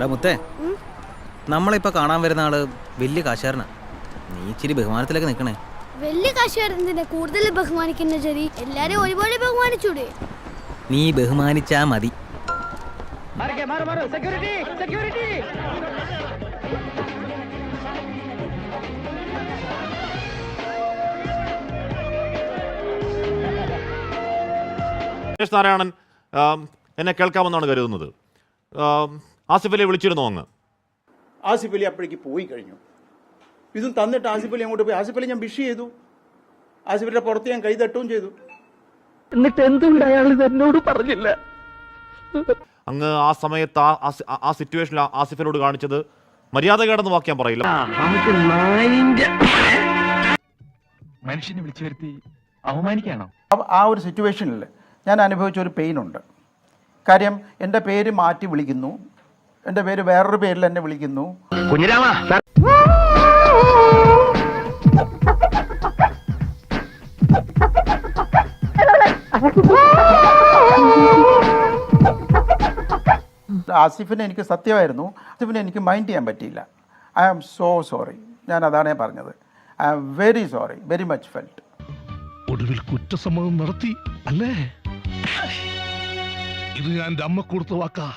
എടാ മുത്തേ. നമ്മളിപ്പോ കാണാൻ വരുന്ന ആൾ വലിയ കാശാരനാ നീ ഇച്ചിരി ബഹുമാനത്തിലൊക്കെ നിൽക്കണേ വലിയ കാശുകാരനെ കൂടുതൽ ബഹുമാനിക്കുന്ന ചെറി എല്ലാരും ഒരുപോലെ ബഹുമാനിച്ചൂടെ. നീ ബഹുമാനിച്ചാ മതി. നാരായണൻ എന്നെ കേൾക്കാമെന്നാണ് കരുതുന്നത്. ആസിഫ് വിളിച്ചിരുന്നോ വിളിച്ചിരുന്നു അങ്ങ്? ആസിഫ് അലി അപ്പോഴേക്ക് പോയി കഴിഞ്ഞു. ഇതും തന്നിട്ട് ആസിഫലി അലി അങ്ങോട്ട് പോയി. ആസിഫലി അലി ഞാൻ വിഷ് ചെയ്തു. ആസിഫ് അലിയുടെ പുറത്ത് ഞാൻ കൈ തട്ടുകയും ചെയ്തു. എന്നിട്ട് എന്തുകൊണ്ട് അയാൾ ഇത് എന്നോട് പറഞ്ഞില്ല. അങ്ങ് ആ സമയത്ത് ആ- സിറ്റുവേഷനിൽ ആസിഫിനോട് കാണിച്ചത് മര്യാദകേടെന്ന് വാക്യം പറയില്ല. മനുഷ്യനെ വിളിച്ചു വരുത്തി അവമാനിക്കാണോ? ആ- ആ ഒരു സിറ്റുവേഷനിൽ ഞാൻ അനുഭവിച്ച ഒരു പെയിൻ ഉണ്ട്. കാര്യം എന്റെ പേര് മാറ്റി വിളിക്കുന്നു. എന്റെ പേര് വേറൊരു പേരിൽ എന്നെ വിളിക്കുന്നു. കുഞ്ഞിരാമ ആസിഫിനെ എനിക്ക് സത്യമായിരുന്നു. ആസിഫിനെ എനിക്ക് മൈൻഡ് ചെയ്യാൻ പറ്റിയില്ല. ഐ ആം സോ സോറി ഞാൻ അതാണ് പറഞ്ഞത്. I am very sorry very much felt ഒടുവിൽ കുറ്റസമ്മതം നടത്തി അല്ലേ? ഇത് ഞാൻ എന്റെ അമ്മ കൊടുത്ത വാക്കാ.